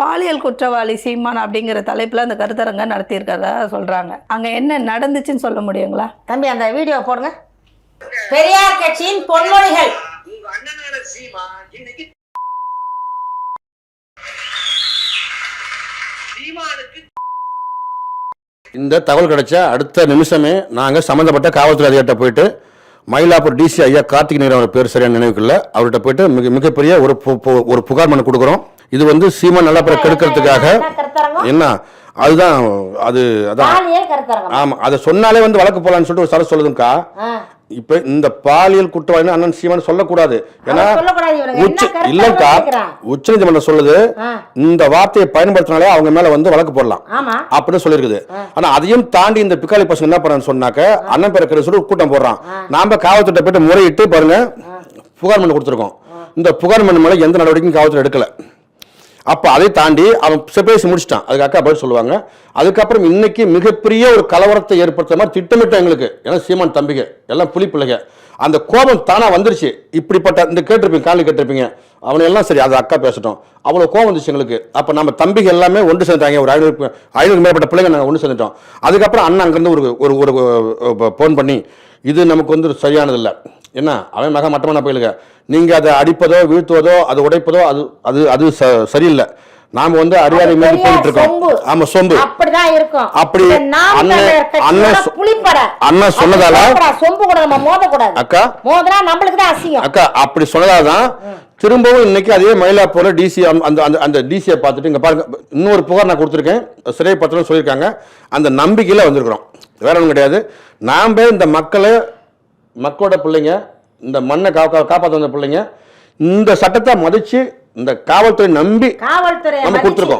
பாலியல் குற்றவாளி சீமான் அப்படிங்கிற தலைப்புல அந்த கருத்தரங்க நடத்தியிருக்கிறதா சொல்றாங்க. அங்க என்ன நடந்துச்சுன்னு சொல்ல முடியுங்களா? தம்பி அந்த வீடியோ போடுங்க. பெரியார் கட்சியின் பொன்மொழிகள் உங்க அண்ணனான சீமான் இன்னைக்கு சீமானுக்கு இந்த தகவல் கிடைச்ச அடுத்த நிமிஷமே நாங்கள் சம்மந்தப்பட்ட காவல்துறை அதிகாரிட்ட போயிட்டு மயிலாப்பூர் டிசி ஐயா கார்த்திக் நேரம் அவர் பேர் சரியான நினைவுக்குள்ள அவர்கிட்ட போயிட்டு மிக மிகப்பெரிய ஒரு பு- பு- ஒரு புகார் மனு கொடுக்குறோம். இது வந்து சீமா நல்லா பேரை கெடுக்கிறதுக்காக என்ன? அதுதான் அது அதான். பாலியல் கருத்தரங்கம். ஆமா அதை சொன்னாலே வந்து வழக்கு போலான்னு சொல்லிட்டு ஒரு சார் சொல்லுதுக்கா ஆ. இப்ப இந்த பாலியல் குற்றவாளி அண்ணன் சீமான் சொல்லக்கூடாது. ஏன்னா. உச்ச இல்லக்கா? உச்ச நீதிமன்றம் சொல்லுது. இந்த வார்த்தையை பயன்படுத்தினாலே அவங்க மேல வந்து வழக்கு போடலாம். அப்படின்னு சொல்லியிருக்குது ஆனா அதையும் தாண்டி இந்த பிக்காளி பசங்க என்ன பண்றான்னு சொன்னாக்க அண்ணன் பேரை கரு சொல்லி கூட்டம் போடுறான். நாம காவல்துறை போயிட்டு முறையிட்டு பாருங்க புகார் மனு கொடுத்துருக்கோம். இந்த புகார் மனு மேல எந்த நடவடிக்கையும் காவல்துறை எடுக்கல. அப்போ அதை தாண்டி அவன் செ- பேசி முடிச்சிட்டான் அதுக்கு அக்கா பதில் சொல்லுவாங்க அதுக்கப்புறம் இன்னைக்கு மிகப்பெரிய ஒரு கலவரத்தை ஏற்படுத்துற மாதிரி திட்டமிட்டோம் எங்களுக்கு ஏன்னா சீமான் தம்பிக எல்லாம் புலி பிள்ளைங்க அந்த கோபம் தானாக வந்துருச்சு இப்படிப்பட்ட இந்த கேட்டிருப்பீங்க காலி கேட்டிருப்பீங்க அவனை எல்லாம் சரி அது அக்கா பேசட்டும் அவ்வளோ கோவம் வந்துச்சு எங்களுக்கு அப்போ நம்ம தம்பிகள் எல்லாமே ஒன்று சேர்ந்தாங்க ஒரு ஐநூறு ஐநூறு மேற்பட்ட பிள்ளைங்க நாங்கள் ஒன்று சேர்ந்துட்டோம் அதுக்கப்புறம் அண்ணன் அங்கேருந்து ஒரு ஒரு ஒரு ஃபோன் பண்ணி இது நமக்கு வந்து சரியானதில்லை என்ன? அவன் மக மட்டமான பயிலுங்க? நீங்கள் அதை அடிப்பதோ வீழ்த்துவதோ அதை உடைப்பதோ அது அது அது சரியில்லை. நாம வந்து அறியாதை பெரியார் போயிட்டு இருக்கோம். ஆமா சொம்பு. அப்படிதான் இருக்கும். அப்படி அண்ணன் அண்ணன் சொன்னதால. சொம்பு கூட நம்ம மோதக்கூடாது. அக்கா. மோதினா நம்மளுக்கு தான் அசிங்கம். அக்கா அப்படி சொன்னதால தான் திரும்பவும் இன்னைக்கு அதே மயிலாப்பூர்ல டிசி அந்த அந்த அந்த டிசியை பார்த்துட்டு இங்க பாருங்க இன்னொரு புகார் நான் கொடுத்துருக்கேன். சிறை பத்திரம் சொல்லியிருக்காங்க. அந்த நம்பிக்கையில வந்திருக்கிறோம். வேற ஒன்றும் கிடையாது. நாம இந்த மக்களை மக்களோட பிள்ளைங்க இந்த மண்ணை கா கா- காப்பாத்த வந்த பிள்ளைங்க இந்த சட்டத்தை மதிச்சு இந்த காவல்துறை நம்பி காவல்துறை நம்ம கொடுத்துருக்கோம்.